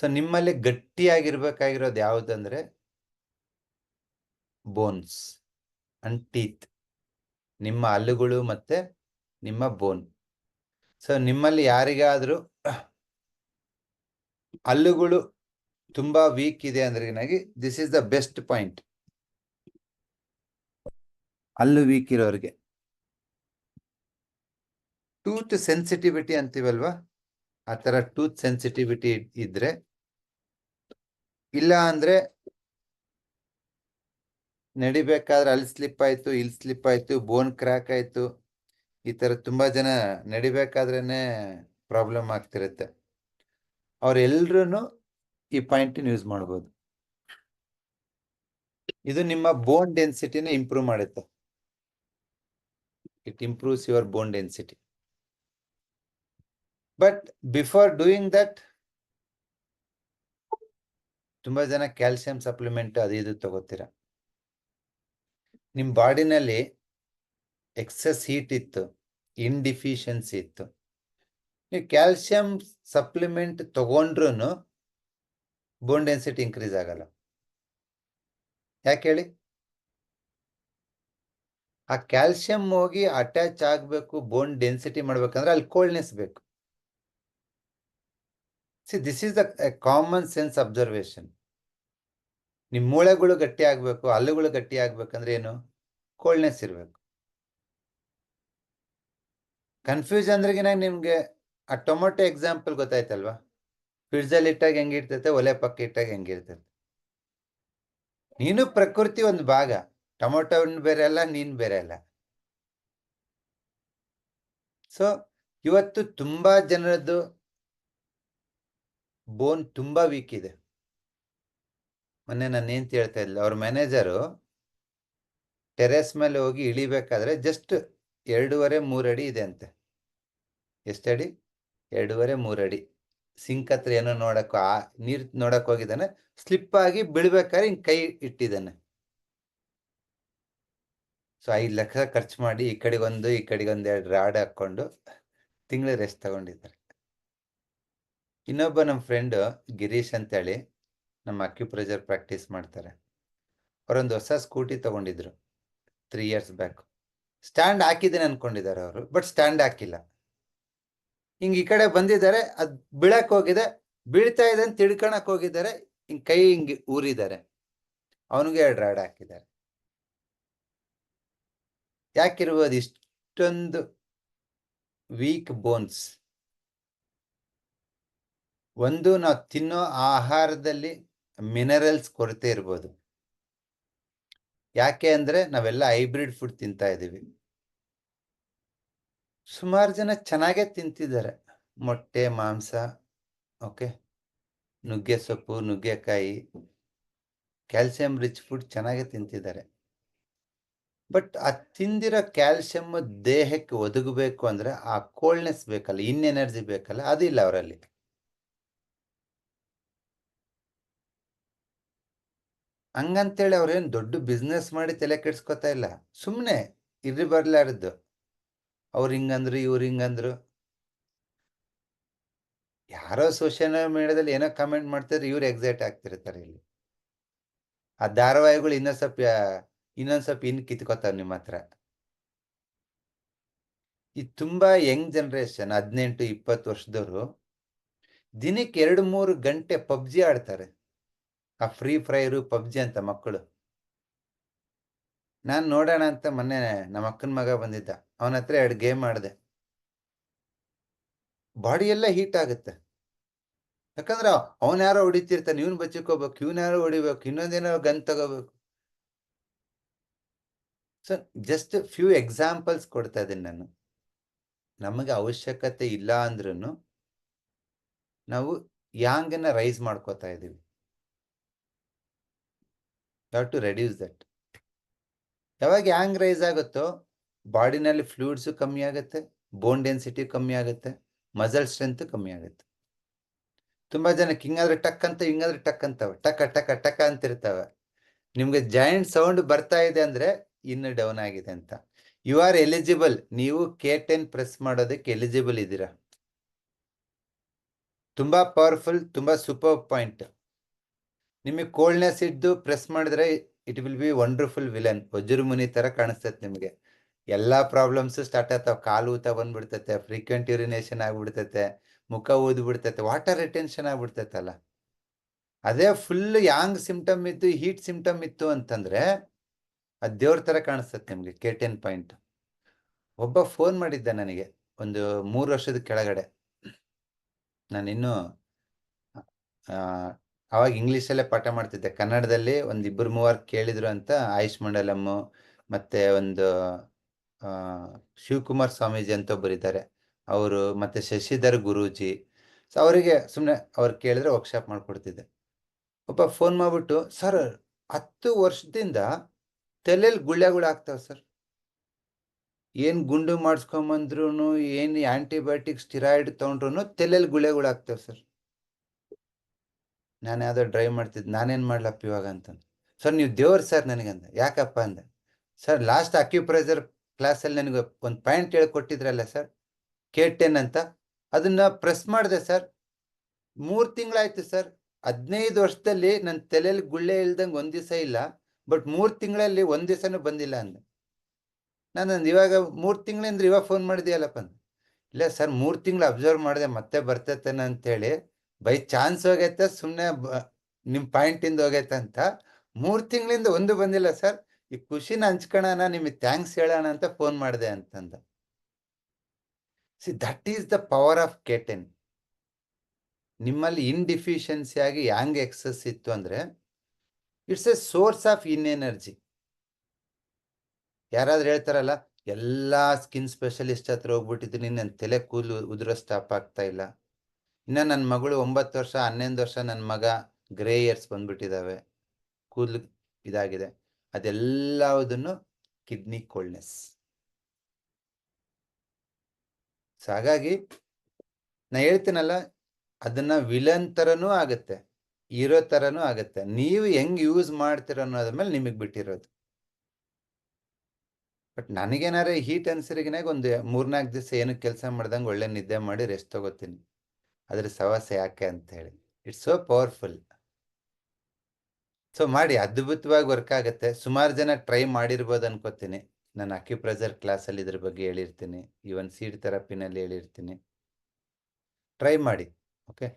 So ನಿಮ್ಮಲ್ಲಿ ಗಟ್ಟಿಯಾಗಿರ್ಬೇಕಾಗಿರೋದು ಯಾವುದಂದ್ರೆ? Bones and teeth ನಿಮ್ಮ ಹಲ್ಲುಗಳು ಮತ್ತೆ ನಿಮ್ಮ ಬೋನ್ ಸೊ ನಿಮ್ಮಲ್ಲಿ ಯಾರಿಗಾದ್ರೂ ಹಲ್ಲುಗಳು ತುಂಬಾ ವೀಕ್ ಇದೆ ಅಂದ್ರೆ this is the best point ಅಲ್ಲು ವೀಕ್ ಇರೋರಿಗೆ. ಟೂತ್ ಸೆನ್ಸಿಟಿವಿಟಿ ಅಂತೀವಲ್ವಾ? ಆ ತರ ಟೂತ್ ಸೆನ್ಸಿಟಿವಿಟಿ ಇದ್ರೆ ಇಲ್ಲ ಅಂದ್ರೆ ನಡಿಬೇಕಾದ್ರೆ ಅಲ್ಲಿ ಸ್ಲಿಪ್ ಆಯ್ತು, ಇಲ್ಲಿ ಸ್ಲಿಪ್ ಆಯ್ತು ಬೋನ್ ಕ್ರ್ಯಾಕ್ ಆಯ್ತು. ಈ ತರ ತುಂಬಾ ಜನ ನಡಿಬೇಕಾದ್ರೇನೆ ಪ್ರಾಬ್ಲಮ್ ಆಗ್ತಿರುತ್ತೆ. ಅವ್ರೆಲ್ರೂ ಈ ಪಾಯಿಂಟ್ ಯೂಸ್ ಮಾಡ್ಬೋದು. ಇದು ನಿಮ್ಮ ಬೋನ್ ಡೆನ್ಸಿಟಿನ ಇಂಪ್ರೂವ್ ಮಾಡುತ್ತೆ. It improves your bone density but before doing that ತುಂಬಾ ಜನ ಕ್ಯಾಲ್ಸಿಯಂ ಸಪ್ಲಿಮೆಂಟ್ ಅದು ಇದು ತಗೋತೀರ. ನಿಮ್ಮ ಬಾಡಿನಲ್ಲಿ ಎಕ್ಸೆಸ್ ಹೀಟ್ ಇತ್ತು, ಇನ್ಡಿಫಿಷಿಯನ್ಸಿ ಇತ್ತು. ನೀವು ಕ್ಯಾಲ್ಸಿಯಂ ಸಪ್ಲಿಮೆಂಟ್ ತಗೊಂಡ್ರೂ ಬೋನ್ ಡೆನ್ಸಿಟಿ ಇನ್ಕ್ರೀಸ್ ಆಗಲ್ಲ. ಯಾಕೆ ಹೇಳಿ? ಆ ಕ್ಯಾಲ್ಸಿಯಂ ಹೋಗಿ ಅಟ್ಯಾಚ್ ಆಗಬೇಕು, ಬೋನ್ ಡೆನ್ಸಿಟಿ ಮಾಡ್ಬೇಕಂದ್ರೆ ಅಲ್ಲಿ ಕೋಲ್ಡ್ನೆಸ್ ಬೇಕು. See this is the common sense observation ನಿಮ್ಮ ಮೂಳೆಗಳು ಗಟ್ಟಿ ಆಗ್ಬೇಕು, ಹಲ್ಲುಗಳು ಗಟ್ಟಿ ಆಗ್ಬೇಕಂದ್ರೆ ಏನು? ಕೋಲ್ಡ್ನೆಸ್ ಇರಬೇಕು. ಕನ್ಫ್ಯೂಸ್ ಅಂದ್ರೆಗಿನ ನಿಮ್ಗೆ ಆ ಟೊಮೊಟೊ ಎಕ್ಸಾಂಪಲ್ ಗೊತ್ತಾಯ್ತಲ್ವಾ? ಫ್ರಿಡ್ಜಲ್ಲಿ ಇಟ್ಟಾಗ ಹೆಂಗಿರ್ತೈತೆ, ಒಲೆ ಪಕ್ಕ ಇಟ್ಟಾಗ ಹೆಂಗಿರ್ತೈತೆ. ನೀನು ಪ್ರಕೃತಿ ಒಂದು ಭಾಗ ಟೊಮೊಟೊ ಬೇರೆ ಅಲ್ಲ, ನೀನು ಬೇರೆ ಅಲ್ಲ. ಸೊ ಇವತ್ತು ತುಂಬಾ ಜನರದ್ದು ಬೋನ್ ತುಂಬಾ ವೀಕ್ ಇದೆ. ಮೊನ್ನೆ ನಾನು ಏನ್ ಹೇಳ್ತಾ ಇದ್ದಿಲ್ಲ ಅವ್ರ ಮ್ಯಾನೇಜರು ಟೆರೆಸ್ ಮೇಲೆ ಹೋಗಿ ಇಳಿಬೇಕಾದ್ರೆ ಜಸ್ಟ್ ಎರಡೂವರೆ ಮೂರಡಿ ಇದೆ ಅಂತೆ. ಎಷ್ಟಡಿ ಎರಡೂವರೆ ಮೂರಡಿ ಸಿಂಕ್ ಹತ್ರ ಏನೋ ನೋಡಕ್, ಆ ನೀರ್ ನೋಡಕ್ ಹೋಗಿದ್ದಾನೆ ಸ್ಲಿಪ್ ಆಗಿ ಬೀಳ್ಬೇಕಾದ್ರೆ ಹಿಂಗ್ ಕೈ ಇಟ್ಟಿದ್ದಾನೆ. ಸೊ ಐದು ಲಕ್ಷ ಖರ್ಚು ಮಾಡಿ ಈ ಕಡೆಗೊಂದು ಈ ಕಡೆಗೊಂದು ಎರಡು ರಾಡ್ ಹಾಕೊಂಡು ತಿಂಗಳ ರೆಸ್ಟ್ ತಗೊಂಡಿದ್ದಾರೆ. ಇನ್ನೊಬ್ಬ ನಮ್ಮ ಫ್ರೆಂಡ್ ಗಿರೀಶ್ ಅಂತೇಳಿ ನಮ್ಮ ಅಕ್ಯುಪ್ರೆಷರ್ ಪ್ರಾಕ್ಟೀಸ್ ಮಾಡ್ತಾರೆ. ಅವರೊಂದು ಹೊಸ ಸ್ಕೂಟಿ ತಗೊಂಡಿದ್ರು ತ್ರೀ ಇಯರ್ಸ್ ಬ್ಯಾಕ್ ಸ್ಟ್ಯಾಂಡ್ ಹಾಕಿದ್ದೀನಿ ಅನ್ಕೊಂಡಿದ್ದಾರೆ ಅವರು ಬಟ್ ಸ್ಟ್ಯಾಂಡ್ ಹಾಕಿಲ್ಲ. ಹಿಂಗೆ ಈ ಕಡೆ ಬಂದಿದ್ದಾರೆ, ಅದ್ ಬೀಳಕ್ ಹೋಗಿದೆ, ಬೀಳ್ತಾ ಇದೆ ಅಂತ ತಿಳ್ಕೊಳಕ್ ಹೋಗಿದ್ದಾರೆ, ಹಿಂಗ ಕೈ ಹಿಂಗೆ ಊರಿದ್ದಾರೆ. ಅವನಿಗೆ ಎರಡು ರಾಡ್ ಹಾಕಿದ್ದಾರೆ. ಯಾಕಿರ್ಬೋದು, ಇಷ್ಟೊಂದು ವೀಕ್ ಬೋನ್ಸ್ ಒಂದು ನಾವು ತಿನ್ನೋ ಆಹಾರದಲ್ಲಿ ಮಿನರಲ್ಸ್ ಕೊರತೆ ಇರ್ಬೋದು. ಯಾಕೆ ಅಂದರೆ ನಾವೆಲ್ಲ ಹೈಬ್ರಿಡ್ ಫುಡ್ ತಿಂತಾ ಇದ್ದೀವಿ. ಸುಮಾರು ಜನ ಚೆನ್ನಾಗೇ ತಿಂತಿದ್ದಾರೆ. ಮೊಟ್ಟೆ, ಮಾಂಸ ಓಕೆ ನುಗ್ಗೆ ಸೊಪ್ಪು, ನುಗ್ಗೆಕಾಯಿ ಕ್ಯಾಲ್ಸಿಯಂ ರಿಚ್ ಫುಡ್ ಚೆನ್ನಾಗೇ ತಿಂತಿದ್ದಾರೆ. ಬಟ್ ಆ ತಿಂದಿರೋ ಕ್ಯಾಲ್ಸಿಯಮ್ ದೇಹಕ್ಕೆ ಒದಗಬೇಕು ಅಂದರೆ ಆ ಕೋಲ್ಡ್ನೆಸ್ ಬೇಕಲ್ಲ, ಇನ್ ಎನರ್ಜಿ ಬೇಕಲ್ಲ, ಅದಿಲ್ಲ ಅವರಲ್ಲಿ. ಹಂಗಂತೇಳಿ ಅವ್ರೇನು ದೊಡ್ಡ ಬಿಸ್ನೆಸ್ ಮಾಡಿ ತಲೆ ಕೆಡ್ಸ್ಕೊತಾ ಇಲ್ಲ. ಸುಮ್ಮನೆ ಇರ್ರಿ ಬರ್ಲಾರದ್ದು ಅವ್ರು ಹಿಂಗಂದ್ರು, ಇವ್ರು ಹಿಂಗಂದ್ರು. ಯಾರೋ ಸೋಷಿಯಲ್ ಮೀಡಿಯಾದಲ್ಲಿ ಏನೋ ಕಮೆಂಟ್ ಮಾಡ್ತಾರೆ ಇವ್ರು ಎಕ್ಸೈಟ್ ಆಗ್ತಿರ್ತಾರೆ ಇಲ್ಲಿ. ಆ ಧಾರಾವಾಹಿಗಳು ಇನ್ನೊಂದು ಸ್ವಲ್ಪ ಇನ್ನೊಂದು ಸ್ವಲ್ಪ ಇನ್ನು ಕಿತ್ಕೋತಾರೆ ನಿಮ್ಮ ಹತ್ರ. ಈ ತುಂಬಾ ಯಂಗ್ ಜನ್ರೇಷನ್ ಹದಿನೆಂಟು, ಇಪ್ಪತ್ತು ವರ್ಷದವರು ದಿನಕ್ಕೆ ಎರಡು ಮೂರು ಗಂಟೆ ಪಬ್ಜಿ ಆಡ್ತಾರೆ. ಆ ಫ್ರೀ ಫೈರು ಪಬ್ಜಿ ಅಂತ ಮಕ್ಕಳು. ನಾನು ನೋಡೋಣ ಅಂತ ಮೊನ್ನೆ ನಮ್ಮ ಅಕ್ಕನ ಮಗ ಬಂದಿದ್ದ. ಅವನ ಹತ್ರ ಎರಡು ಗೇಮ್ ಆಡಿದೆ. ಬಾಡಿ ಎಲ್ಲ ಹೀಟ್ ಆಗುತ್ತೆ. ಯಾಕಂದ್ರೆ ಅವನ ಯಾರೋ ಹೊಡಿತಿರ್ತಾನೆ, ಇವನ್ ಬಚ್ಚಿಕೋಬೇಕು ಇವನ್ ಯಾರೋ ಹೊಡಿಬೇಕು, ಇನ್ನೊಂದೇನೋ ಗನ್ ತಗೋಬೇಕು. ಸೊ ಜಸ್ಟ್ ಫ್ಯೂ ಎಕ್ಸಾಂಪಲ್ಸ್ ಕೊಡ್ತಾ ಇದ್ದೀನಿ ನಾನು. ನಮಗೆ ಅವಶ್ಯಕತೆ ಇಲ್ಲ ಅಂದ್ರೂ ನಾವು ಯಾಂಗನ್ನ ರೈಸ್ ಮಾಡ್ಕೋತಾ ಇದೀವಿ ಹ್ಯಾವ್ ಟು ರೆಡ್ಯೂಸ್ ದಟ್ ಯಾವಾಗ ಹ್ಯಾಂಗ್ ರೈಸ್ ಆಗುತ್ತೋ ಬಾಡಿನಲ್ಲಿ ಫ್ಲೂಯಿಡ್ಸ್ ಕಮ್ಮಿ ಆಗುತ್ತೆ ಬೋನ್ ಡೆನ್ಸಿಟಿ ಕಮ್ಮಿ ಆಗುತ್ತೆ ಮಸಲ್ ಸ್ಟ್ರೆಂತ್ ಕಮ್ಮಿ ಆಗುತ್ತೆ. ತುಂಬ ಜನಕ್ಕೆ ಹಿಂಗಾದ್ರೆ ಟಕ್ ಅಂತ ಹಿಂಗಾದ್ರೆ ಟಕ್ ಅಂತವೆ. ಟಕ ಟಕ ಟಕ ಅಂತಿರ್ತವೆ. ನಿಮ್ಗೆ ಜಾಯಿಂಟ್ ಸೌಂಡ್ ಬರ್ತಾ ಇದೆ ಅಂದ್ರೆ ಇನ್ನು ಡೌನ್ ಆಗಿದೆ ಅಂತ. ಯು ಆರ್ ಎಲಿಜಿಬಲ್ ನೀವು ಕೆ ಟೆನ್ ಪ್ರೆಸ್ ಮಾಡೋದಕ್ಕೆ ಎಲಿಜಿಬಲ್ ಇದ್ದೀರಾ. ತುಂಬಾ ಪವರ್ಫುಲ್ ತುಂಬಾ ಸೂಪರ್ ಪಾಯಿಂಟ್ ನಿಮಗೆ ಕೋಲ್ಡ್ನೆಸ್ ಇದ್ದು ಪ್ರೆಸ್ ಮಾಡಿದ್ರೆ it will be wonderful villain Vajra Muni ತರ ಕಾಣಿಸ್ತೈತೆ ನಿಮಗೆ. ಎಲ್ಲಾ ಪ್ರಾಬ್ಲಮ್ಸ್ ಸ್ಟಾರ್ಟ್ ಆಗ್ತಾವ. ಕಾಲು ಊತ ಬಂದ್ಬಿಡ್ತೈತೆ ಫ್ರೀಕ್ವೆಂಟ್ ಯೂರಿನೇಷನ್ ಆಗ್ಬಿಡ್ತೈತೆ, ಮುಖ ಊದ್ ಬಿಡ್ತೈತೆ ವಾಟರ್ ರಿಟೆನ್ಷನ್ ಆಗ್ಬಿಡ್ತೈತಲ್ಲ. ಅದೇ ಫುಲ್ ಯಾಂಗ್ ಸಿಂಪ್ಟಮ್ ಇತ್ತು ಹೀಟ್ ಸಿಂಪ್ಟಮ್ ಇತ್ತು ಅಂತಂದ್ರೆ ಅದ್ ದೇವ್ರ ತರ ಕಾಣಿಸ್ತೈತೆ ನಿಮ್ಗೆ ಕೆ ಟೆನ್ ಪಾಯಿಂಟ್ ಒಬ್ಬ ಫೋನ್ ಮಾಡಿದ್ದ ನನಗೆ, ಒಂದು ಮೂರು ವರ್ಷದ ಕೆಳಗಡೆ. ನಾನು ಅವಾಗ ಇಂಗ್ಲೀಷಲ್ಲೇ ಪಾಠ ಮಾಡ್ತಿದ್ದೆ. ಕನ್ನಡದಲ್ಲಿ ಒಂದು ಇಬ್ಬರು ಮೂವರು ಕೇಳಿದ್ರು ಅಂತ ಆಯುಷ್ ಮಂಡಲಮ್ಮು ಮತ್ತೆ ಒಂದು ಶಿವಕುಮಾರ್ ಸ್ವಾಮೀಜಿ ಅಂತ ಒಬ್ಬರಿದ್ದಾರೆ ಅವರು ಮತ್ತೆ ಶಶಿಧರ್ ಗುರೂಜಿ. ಸೊ ಅವರಿಗೆ ಸುಮ್ಮನೆ ಅವ್ರು ಕೇಳಿದ್ರೆ ವರ್ಕ್ಶಾಪ್ ಮಾಡಿಕೊಡ್ತಿದ್ದೆ. ಒಬ್ಬ ಫೋನ್ ಮಾಡಿಬಿಟ್ಟು ಸರ್ ಹತ್ತು ವರ್ಷದಿಂದ ತಲೆಯಲ್ಲಿ ಗುಳ್ಳೆಗಳು ಆಗ್ತಾವ ಸರ್ ಏನು ಗುಂಡು ಮಾಡಿಸ್ಕೊಂಬಂದ್ರು ಏನು ಆ್ಯಂಟಿಬಯೋಟಿಕ್ ಸ್ಟಿರಾಯ್ಡ್ ತಗೊಂಡ್ರು ತಲೆಯಲ್ಲಿ ಗುಳ್ಳೆಗಳು ಆಗ್ತಾವೆ ಸರ್ ನಾನು ಯಾವುದೋ ಡ್ರೈವ್ ಮಾಡ್ತಿದ್ದೆ ನಾನೇನು ಮಾಡ್ಲಪ್ಪ ಇವಾಗ ಅಂತಂದು. ಸರ್, ನೀವು ದೇವ್ರು ಸರ್ ನನಗಂದ ಯಾಕಪ್ಪ ಅಂದ. ಸರ್ ಲಾಸ್ಟ್ ಅಕ್ಯುಪ್ರೈಸರ್ ಕ್ಲಾಸಲ್ಲಿ ನನಗೆ ಒಂದು ಪಾಯಿಂಟ್ ಹೇಳ್ಕೊಟ್ಟಿದ್ರಲ್ಲ ಸರ್, ಕೆ ಟೆನ್ ಅಂತ, ಅದನ್ನು ಪ್ರೆಸ್ ಮಾಡಿದೆ ಸರ್. ಮೂರು ತಿಂಗಳಾಯ್ತು ಸರ್. ಹದಿನೈದು ವರ್ಷದಲ್ಲಿ ನನ್ನ ತಲೆಯಲ್ಲಿ ಗುಳ್ಳೆ ಇಲ್ದಂಗೆ ಒಂದು ದಿವಸ ಇಲ್ಲ, ಬಟ್ ಮೂರು ತಿಂಗಳಲ್ಲಿ ಒಂದು ದಿವಸನೂ ಬಂದಿಲ್ಲ ಅಂದ. ನಾನು ಇವಾಗ ಮೂರು ತಿಂಗಳಿಂದ ಇವಾಗ ಫೋನ್ ಮಾಡಿದೆಯಲ್ಲಪ್ಪ ಅಂದ. ಇಲ್ಲ ಸರ್, ಮೂರು ತಿಂಗಳು ಅಬ್ಸರ್ವ್ ಮಾಡಿದೆ, ಮತ್ತೆ ಬರ್ತೈತೇನ ಅಂತೇಳಿ ಬೈ ಚಾನ್ಸ್ ಹೋಗೈತೆ ಸುಮ್ಮನೆ ನಿಮ್ಮ ಪಾಯಿಂಟಿಂದ ಹೋಗೈತೆ ಅಂತ. ಮೂರು ತಿಂಗಳಿಂದ ಒಂದು ಬಂದಿಲ್ಲ ಸರ್. ಈ ಖುಷಿನ ಹಂಚ್ಕೊಳ್ಳೋಣ ನಿಮಗೆ ಥ್ಯಾಂಕ್ಸ್ ಹೇಳೋಣ ಅಂತ ಫೋನ್ ಮಾಡಿದೆ ಅಂತಂದ. See, that is the power of K ten. ನಿಮ್ಮಲ್ಲಿ ಇನ್ಡಿಫಿಷಿಯನ್ಸಿ ಆಗಿ ಹ್ಯಾಂಗ್ ಎಕ್ಸಸ್ ಇತ್ತು ಅಂದ್ರೆ, it's a source of yin energy. ಯಾರಾದ್ರೂ ಹೇಳ್ತಾರಲ್ಲ, ಎಲ್ಲ ಸ್ಕಿನ್ ಸ್ಪೆಷಲಿಸ್ಟ್ ಹತ್ರ ಹೋಗ್ಬಿಟ್ಟಿದ್ದೀನಿ ನನ್ನ ತಲೆ ಕೂದಲು ಉದುರೋ ಸ್ಟಾಪ್ ಆಗ್ತಾ ಇಲ್ಲ. ಇನ್ನ ನನ್ನ ಮಗಳು ಒಂಬತ್ತು ವರ್ಷ, ಹನ್ನೊಂದು ವರ್ಷ ನನ್ನ ಮಗ ಗ್ರೇ ಇಯರ್ಸ್ ಬಂದ್ಬಿಟ್ಟಿದಾವೆ. ಕೂದಲು ಇದಾಗಿದೆ. ಅದೆಲ್ಲದನ್ನು ಕಿಡ್ನಿ ಕೋಲ್ಡ್ನೆಸ್ ಸೊ ಹಾಗಾಗಿ ನಾ ಹೇಳ್ತೀನಲ್ಲ, ಅದನ್ನ ವಿಲನ್ ಥರನೂ ಆಗುತ್ತೆ ಇರೋ ಥರನೂ ಆಗುತ್ತೆ. ನೀವು ಹೆಂಗ್ ಯೂಸ್ ಮಾಡ್ತೀರ ಅನ್ನೋದ್ರ ಮೇಲೆ ನಿಮಗೆ ಬಿಟ್ಟಿರೋದು. ಬಟ್ ನನಗೇನಾರ ಹೀಟ್ ಅನ್ಸರಿಗಿನಾಗ ಒಂದು ಮೂರ್ನಾಲ್ಕು ದಿವಸ ಏನು ಕೆಲಸ ಮಾಡ್ದಂಗೆ ಒಳ್ಳೆ ನಿದ್ದೆ ಮಾಡಿ ರೆಸ್ಟ್ ತಗೋತೀನಿ. ಅದ್ರ ಸವಾಸ ಯಾಕೆ ಅಂತ ಹೇಳಿ ಇಟ್ಸ್ ಸೋ ಪವರ್ಫುಲ್ ಸೊ ಮಾಡಿ, ಅದ್ಭುತವಾಗಿ ವರ್ಕ್ ಆಗುತ್ತೆ. ಸುಮಾರು ಜನ ಟ್ರೈ ಮಾಡಿರ್ಬೋದು ಅನ್ಕೋತೀನಿ. ನಾನು ಅಕ್ಯುಪ್ರೆಸರ್ ಕ್ಲಾಸಲ್ಲಿ ಇದ್ರ ಬಗ್ಗೆ ಹೇಳಿರ್ತೀನಿ. ಈವನ್ ಸೀಡ್ ಥೆರಪಿನಲ್ಲಿ ಹೇಳಿರ್ತೀನಿ. ಟ್ರೈ ಮಾಡಿ ಓಕೆ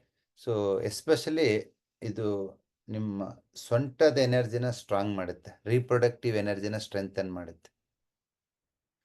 ಸೊ ಎಸ್ಪೆಷಲಿ ಇದು ನಿಮ್ಮ ಸೊಂಟದ ಎನರ್ಜಿನ ಸ್ಟ್ರಾಂಗ್ ಮಾಡುತ್ತೆ. ರೀಪ್ರೊಡಕ್ಟಿವ್ ಎನರ್ಜಿನ ಸ್ಟ್ರೆಂಥನ್ ಮಾಡುತ್ತೆ.